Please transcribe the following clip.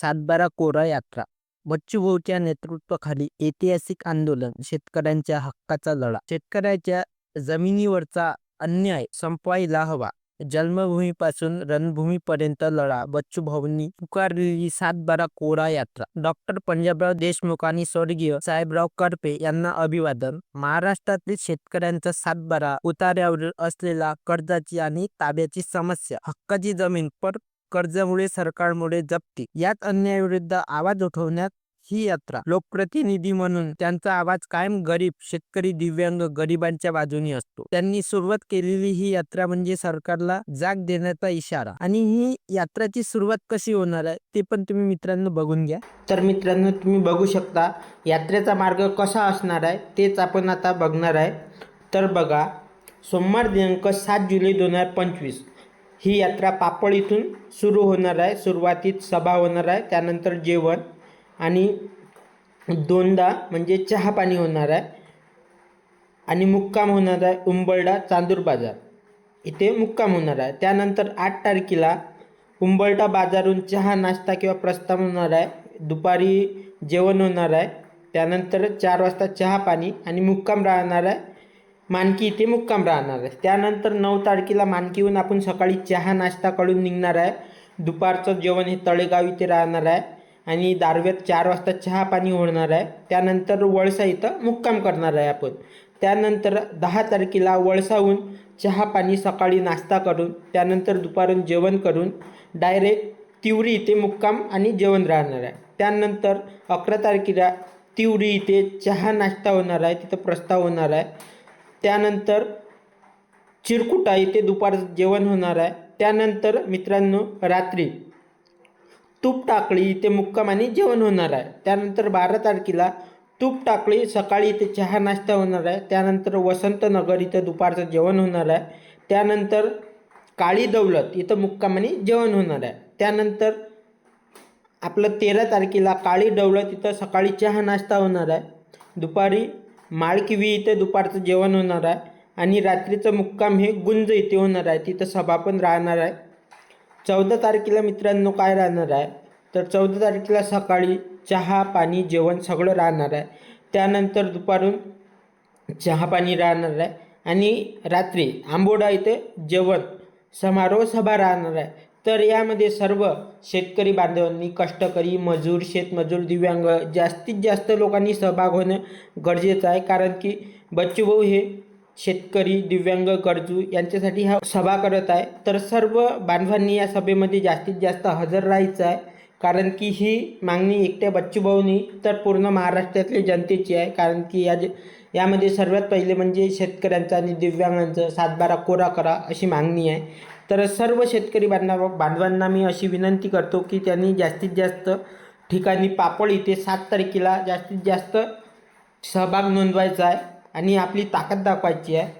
सातबारा कोरा यात्रा बच्चूभाऊच्या नेतृत्वाखाली ऐतिहासिक आंदोलन शेतकऱ्यांच्या हक्काचा लढा. शेतकऱ्याच्या जमिनीवरचा अन्याय संपवायला हवा. जन्मभूमीपासून रणभूमीपर्यंत लढा. बच्चूभाऊंनी पुकारलेली सातबारा कोरा यात्रा. डॉक्टर पंजाबराव देशमुख आणि स्वर्गीय साहेबराव करपे यांना अभिवादन. महाराष्ट्रातील शेतकऱ्यांचा सातबारा उतार्यावर असलेला कर्जाची आणि ताब्याची समस्या हक्काची जमीन पर कर्जामुळे सरकारमुळे जप्ती. यात अन्यायाविरुद्ध आवाज उठवण्यात ही यात्रा. लोकप्रतिनिधी म्हणून त्यांचा आवाज कायम गरीब शेतकरी दिव्यांग गरिबांच्या बाजूनी असतो. त्यांनी सुरुवात केलेली ही यात्रा म्हणजे सरकारला जाग देण्याचा इशारा. आणि ही यात्राची सुरुवात कशी होणार आहे ते पण तुम्ही मित्रांनो बघून घ्या. तर मित्रांनो तुम्ही बघू शकता यात्रेचा मार्ग कसा असणार आहे तेच आपण आता बघणार आहे. तर बघा सोमवार दिनांक सात जुलै दोन हजार पंचवीस. ही यात्रा पापड इथून सुरू होणार आहे. सुरुवातीत सभा होणार आहे. त्यानंतर जेवण आणि दोनदा म्हणजे चहा पाणी होणार आहे. आणि मुक्काम होणार आहे उंबरडा चांदूर बाजार. इथे मुक्काम होणार आहे. त्यानंतर आठ तारखेला उंबरठा बाजारून चहा नाश्ता किंवा प्रस्थान होणार आहे. दुपारी जेवण होणार आहे. त्यानंतर चार वाजता चहा पाणी आणि मुक्काम राहणार आहे. मानकी इथे मुक्काम राहणार आहे. त्यानंतर नऊ तारखेला मानकीहून आपण सकाळी चहा नाश्ता काढून निघणार आहे. दुपारचं जेवण हे तळेगाव इथे राहणार आहे. आणि दारव्यात चार वाजता चहा पाणी होणार आहे. त्यानंतर वळसा इथं मुक्काम करणार आहे आपण. त्यानंतर दहा तारखेला वळसाहून चहा पाणी सकाळी नाश्ता करून त्यानंतर दुपारून जेवण करून डायरेक्ट तिवरी इथे मुक्काम आणि जेवण राहणार आहे. त्यानंतर अकरा तारखेला तिवरी इथे चहा नाश्ता होणार आहे. तिथं प्रस्ताव होणार आहे. त्यानंतर चिरकुटा इथे दुपारचं जेवण होणार आहे. त्यानंतर मित्रांनो रात्री तूप टाकळी इथे मुक्काम आणि जेवण होणार आहे. त्यानंतर बारा तारखेला तूप टाकळी सकाळी इथे चहा नाश्ता होणार आहे. त्यानंतर वसंतनगर इथं दुपारचं जेवण होणार आहे. त्यानंतर काळी दौलत इथं मुक्काम आणि जेवण होणार आहे. त्यानंतर आपलं तेरा तारखेला काळी दौलत इथं सकाळी चहा नाश्ता होणार आहे. दुपारी माळकिवी इथे दुपारचं जेवण होणार आहे आणि रात्रीचं मुक्काम हे गुंज इथे होणार आहे. तिथं सभा पण राहणार आहे. चौदा तारखेला मित्रांनो काय राहणार आहे? तर चौदा तारखेला सकाळी चहा पाणी जेवण सगळं राहणार आहे. त्यानंतर दुपारून चहा पाणी राहणार आहे. आणि रात्री आंबोडा इथे जेवण समारोह सभा राहणार आहे. तर यामध्ये सर्व शेतकरी बांधवांनी कष्टकरी मजूर शेतमजूर दिव्यांग जास्तीत जास्त लोकांनी सहभाग होणं गरजेचं आहे. कारण की बच्चूभाऊ हे शेतकरी दिव्यांग गरजू यांच्यासाठी हा सभा करत आहे. तर सर्व बांधवांनी या सभेमध्ये जास्तीत जास्त हजर राहायचं आहे. कारण की ही मागणी एकट्या बच्चूभाऊनी तर पूर्ण महाराष्ट्रातल्या जनतेची आहे. कारण की या जे यामध्ये सर्वात पहिले म्हणजे शेतकऱ्यांचं आणि दिव्यांगांचं सातबारा कोरा करा अशी मागणी आहे. तर सर्व शेतकरी बांधव बांधवांना मी अशी विनंती करतो की त्यांनी जास्तीत जास्त ठिकाणी पापड इथे सात तारखेला जास्तीत जास्त सहभाग नोंदवायचा आहे आणि आपली ताकद दाखवायची आहे.